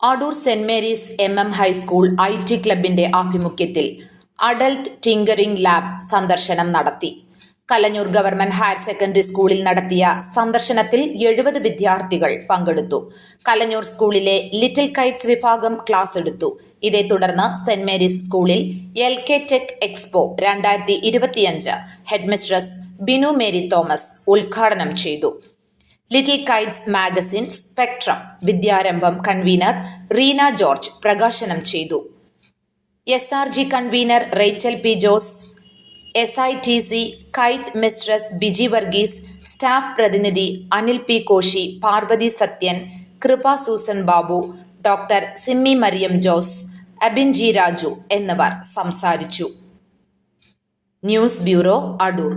Adoor Saint Mary's M M high school I T ക്ലബിന്റെ ആഭിമുഖ്യത്തിൽ adult tinkering lab സന്ദർശനം നടത്തി. കലഞ്ഞൂർ ഗവൺമെന്റ് ഹയർ സെക്കൻഡറി സ്കൂളിൽ നടത്തിയ സന്ദർശനത്തിൽ എഴുപത് വിദ്യാർത്ഥികൾ പങ്കെടുത്തു. കലഞ്ഞൂർ സ്കൂളിലെ ലിറ്റിൽ കൈറ്റ്സ് വിഭാഗം ക്ലാസ് എടുത്തു. ഇതേ തുടർന്ന് സെന്റ് മേരീസ് സ്കൂളിൽ എൽ കെ ടെക് എക്സ്പോ രണ്ടായിരത്തി ഇരുപത്തിയഞ്ച് ഹെഡ്മിസ്ട്രസ് ബിനു മേരി തോമസ് ഉദ്ഘാടനം ചെയ്തു. Little kites magazine spectrum Vidyarambham convener Reena George പ്രകാശനം ചെയ്തു. S R G convener Rachel P Jose S I T C kite mistress Biji Varghese staff പ്രതിനിധി Anil P Koshy Parvathy Sathyan Kripa Susan Babu doctor Simmy Mariam Jose Abin G Raju എന്നിവർ സംസാരിച്ചു. News bureau Adoor.